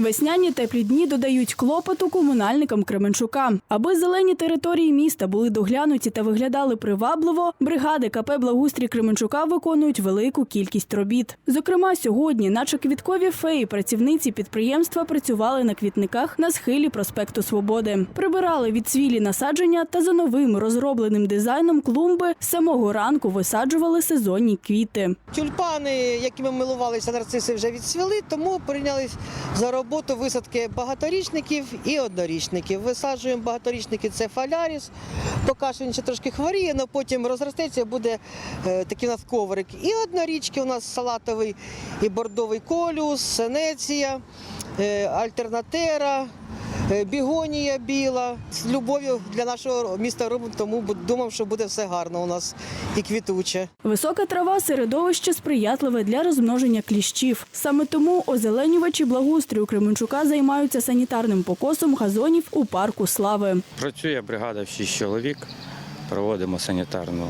Весняні теплі дні додають клопоту комунальникам Кременчука. Аби зелені території міста були доглянуті та виглядали привабливо, бригади КП Благустрій Кременчука виконують велику кількість робіт. Зокрема, сьогодні, наче квіткові феї, працівниці підприємства працювали на квітниках на схилі проспекту Свободи. Прибирали відцвілі насадження та за новим розробленим дизайном клумби з самого ранку висаджували сезонні квіти. Тюльпани, якими милувалися нарциси, вже відцвіли, тому прийнялись за роботу висадки багаторічників і однорічників. Висаджуємо багаторічники це фаляріс, поки що він ще трошки хворіє, але потім розростеться, буде е, такий у нас коврик. І однорічки у нас салатовий і бордовий колюс, сенеція, е, альтернатера. Е, Бігонія біла з любов'ю для нашого міста робимо, тому думав, що буде все гарно у нас і квітуче. Висока трава середовище сприятливе для розмноження кліщів. Саме тому озеленювачі благоустрою Кременчука займаються санітарним покосом газонів у парку слави. Працює бригада в 6 чоловік. Проводимо санітарну,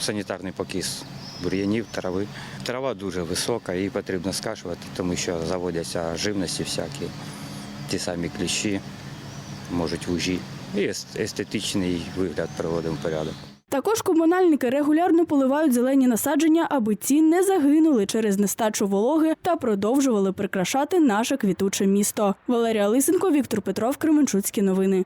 санітарний покіс бур'янів, трави. Трава дуже висока, її потрібно скашувати, тому що заводяться живності всякі, ті самі кліщі, можуть вужі. І естетичний вигляд приводимо в порядок. Також комунальники регулярно поливають зелені насадження, аби ці не загинули через нестачу вологи та продовжували прикрашати наше квітуче місто. Валерія Лисенко, Віктор Петров, Кременчуцькі новини.